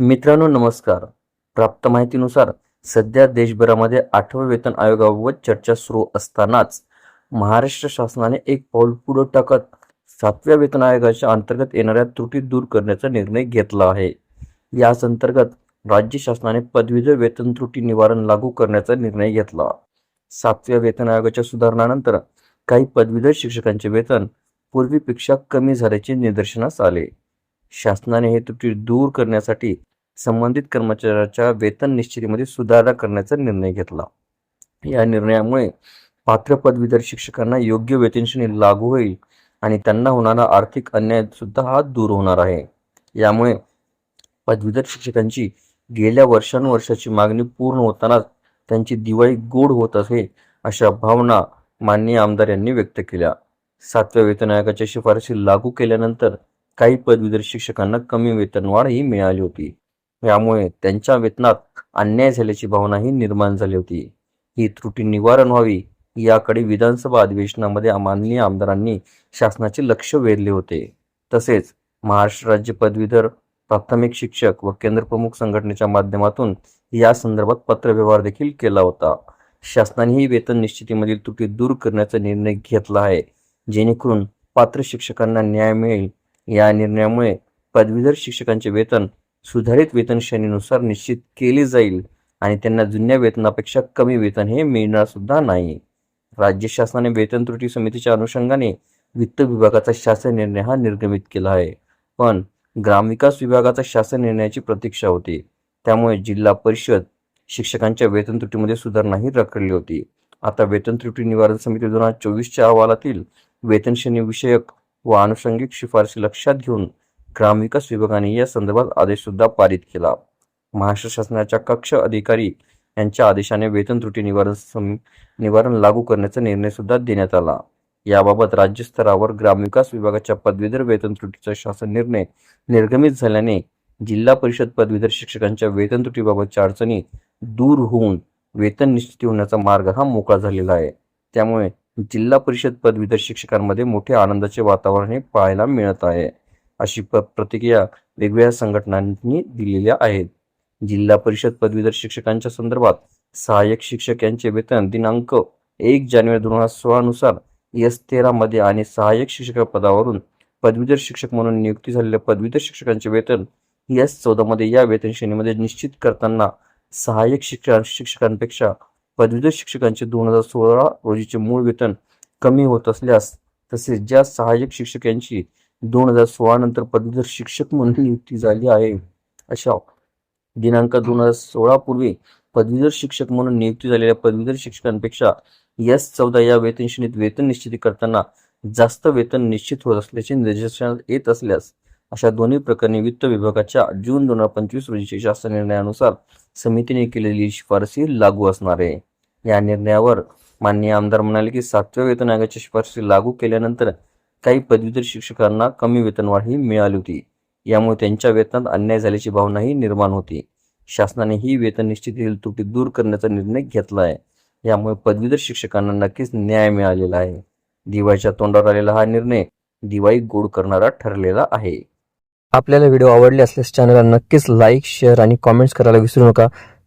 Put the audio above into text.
मित्रांनो नमस्कार. प्राप्त माहितीनुसार सध्या देशभरामध्ये आठवं वेतन आयोगाबाबत चर्चा सुरू असतानाच महाराष्ट्र शासनाने एक पाऊल पुढे टाकत सातव्या वेतन आयोगाच्या अंतर्गत येणाऱ्या त्रुटी दूर करण्याचा निर्णय घेतला आहे. याच अंतर्गत राज्य शासनाने पदवीधर वेतन त्रुटी निवारण लागू करण्याचा निर्णय घेतला. सातव्या वेतन आयोगाच्या सुधारणानंतर काही पदवीधर शिक्षकांचे वेतन पूर्वीपेक्षा कमी झाल्याचे निदर्शनास आले. शासनाने हे त्रुटी दूर करण्यासाठी संबंधित कर्मचाऱ्याच्या वेतन निश्चितीमध्ये सुधारणा करण्याचा निर्णय घेतला. या निर्णयामुळे पात्र पदवीधर शिक्षकांना योग्य वेतनश्रेणी लागू होईल आणि त्यांना होणारा आर्थिक अन्याय सुद्धा हा दूर होणार आहे. यामुळे पदवीधर शिक्षकांची गेल्या वर्षानुवर्षाची मागणी पूर्ण होतानाच त्यांची दिवाळी गोड होत असे अशा भावना माननीय आमदार यांनी व्यक्त केल्या. सातव्या वेतन आयोगाच्या शिफारशी लागू केल्यानंतर काही पदवीधर शिक्षकांना कमी वेतनवाढही मिळाली होती. यामुळे त्यांच्या वेतनात अन्याय झाल्याची भावनाही निर्माण झाली होती. ही त्रुटी निवारण व्हावी याकडे विधानसभा अधिवेशनामध्ये माननीय आमदारांनी शासनाचे लक्ष वेधले होते. तसेच महाराष्ट्र राज्य पदवीधर प्राथमिक शिक्षक व केंद्रप्रमुख संघटनेच्या माध्यमातून या संदर्भात पत्रव्यवहार देखील केला होता. शासनाने ही वेतन निश्चितीमधील त्रुटी दूर करण्याचा निर्णय घेतला आहे. जेणेकरून पात्र शिक्षकांना न्याय मिळेल. या निर्णयामुळे पदवीधर शिक्षकांचे वेतन सुधारित वेतन श्रेणीनुसार निश्चित केली जाईल आणि त्यांना जुन्या वेतनापेक्षा कमी वेतन हे मिळणार सुद्धा नाही. राज्य शासनाने वेतन त्रुटी समितीच्या अनुषंगाने वित्त विभागाचा शासन निर्णय हा निर्गमित केला आहे. पण ग्रामविकास विभागाचा शासन निर्णयाची प्रतीक्षा होती. त्यामुळे जिल्हा परिषद शिक्षकांच्या वेतन त्रुटीमध्ये सुधारणाही रखडली होती. आता वेतन त्रुटी निवारण समिती दोन हजार चोवीसच्या अहवालातील वेतन श्रेणी विषयक व आनुषंगिक शिफारसी लक्षात घेऊन ग्रामविकास विभागाने या संदर्भात आदेश सुद्धा पारित केला. महाराष्ट्र शासनाच्या कक्ष अधिकारी यांच्या आदेशाने वेतन त्रुटी निवारण निवारण लागू करण्याचा निर्णय सुद्धा देण्यात आला. याबाबत राज्य स्तरावर ग्रामविकास विभागाच्या पदवीधर वेतन त्रुटीचा शासन निर्णय निर्गमित झाल्याने जिल्हा परिषद पदवीधर शिक्षकांच्या वेतन त्रुटीबाबतच्या अडचणी दूर होऊन वेतन निश्चिती होण्याचा मार्ग हा मोकळा झालेला आहे. त्यामुळे जिल्हा परिषद पदवीधर शिक्षकांमध्ये मोठे आनंदाचे वातावरण हे पाहायला मिळत आहे. अशी प्रतिक्रिया वेगवेगळ्या संघटनांनी दिलेल्या आहेत. जिल्हा परिषद पदवीधर शिक्षकांच्या संदर्भात सहाय्यक शिक्षक यांचे वेतन दिनांक एक जानेवारी दोन हजार सोळा नुसार एस तेरा मध्ये आणि सहाय्यक शिक्षक पदावरून पदवीधर शिक्षक म्हणून नियुक्ती झालेल्या पदवीधर शिक्षकांचे वेतन एस चौदा मध्ये या वेतन श्रेणीमध्ये निश्चित करताना सहाय्यक शिक्षक शिक्षकांपेक्षा पदवीधर शिक्षकांचे दोन हजार सोळा रोजीचे मूळ वेतन कमी होत असल्यास तसेच ज्या सहाय्यक शिक्षक यांची दोन हजार सोळा नंतर पदवीधर शिक्षक म्हणून नियुक्ती झाली आहे. अशा दिनांक दोन हजार सोळा पूर्वी पदवीधर शिक्षक म्हणून नियुक्ती झालेल्या पदवीधर शिक्षकांपेक्षा एस चौदा या वेतन श्रेणीत वेतन निश्चिती करताना जास्त वेतन निश्चित होत असल्याचे निर्देशनात येत असल्यास अशा दोन्ही प्रकरणी वित्त विभागाच्या जून दोन हजार पंचवीस रोजीच्या शासन निर्णयानुसार समितीने केलेली शिफारसी लागू असणार आहे. या निर्णयावर माननीय आमदार म्हणाले की सातव्या वेतन आयोगाच्या शिफारसी लागू केल्यानंतर काही पदवीधर शिक्षकांना कमी वेतनवाढही मिळाली होती. यामुळे त्यांच्या वेतनात अन्याय झाल्याची भावनाही निर्माण होती. शासनाने ही वेतन निश्चितीतील त्रुटी दूर करण्याचा निर्णय घेतला आहे यामुळे पदवीधर शिक्षकांना नक्कीच न्याय मिळालेला आहे. दिवाळीच्या तोंडावर आलेला हा निर्णय दिवाळी गोड करणारा ठरलेला आहे. आपल्याला व्हिडिओ आवडले असल्यास चॅनलला नक्कीच लाईक शेअर आणि कमेंट्स करायला विसरू नका.